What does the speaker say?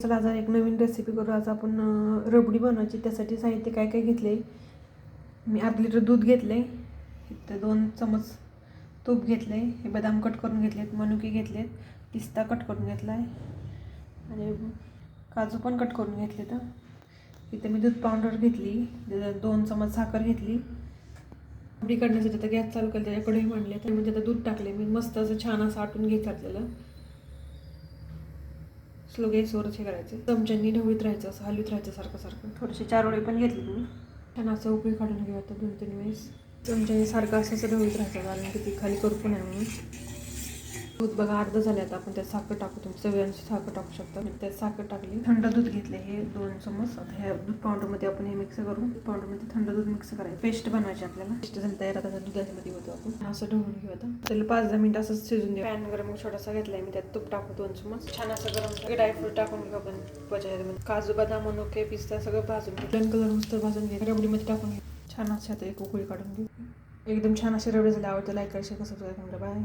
चला आज एक नवीन रेसिपी करू. आज आपण रबडी बनवायची. त्यासाठी साहित्य काय काय घेतले मी अर्ध लिटर दूध घेतले इथं दोन चमच तूप घेतले हे बदाम कट करून घेतलेत मनुके घेतलेत. पिस्ता कट करून घेतला आहे आणि काजू पण कट करून घेतले तर इथं मी दूध पावडर घेतली. दोन चमच साखर घेतली. रबडी काढण्यासाठी आता गॅस चालू केला त्याच्या म्हणले मांडले तर म्हणजे आता दूध टाकले मी मस्त असं छान असं आटून घेतलं आपल्याला. स्लो गॅसवरच हे करायचं. चमच्यांनी ढवळीत राहायचं असं हलवीत राहायचं सारखं सारखं. थोडेसे चार वडे पण घेतले मी छान असं उकळी काढून घेऊ आता दोन तीन वेळेस. चमच्याने सारखं असं असं ढवळीत राहायचं कारण की ती खाली करपू नये म्हणून. दूध बघा अर्ध झाले आता आपण त्यात साखर टाकू तुम्ही सगळ्यांची साखर टाकू शकता. मी त्यात साखर टाकली. थंड दूध घेतले हे दोन चमच आता ह्या दूध पावडरमध्ये आपण हे मिक्स करून पावडरमध्ये थंड दूध मिक्स करायचं. पेस्ट बनवायची आपल्याला. पेस्ट झाली तयार. आता दुधामध्ये होतो आपण. असं ढवळून घेऊ आता. त्याला पाच दहा मिनिटं असंच शिजून देऊ. पॅन गरम छोटासा घेतलाय. मी त्यात तूप टाकू दोन चमच छान असं गरम ड्रायफ्रूट टाकून घेऊ आपण त्याच्यामध्ये काजू बदाम मनुके पिस्ता सगळं भाजून घेऊ. कलर मस्त भाजून घे. रबडीमध्ये टाकून घेऊ छान असे आता एक उकळी काढून घेऊ. एकदम छान असे रबडे झाले. आवडतं लाईक करा कसं बाय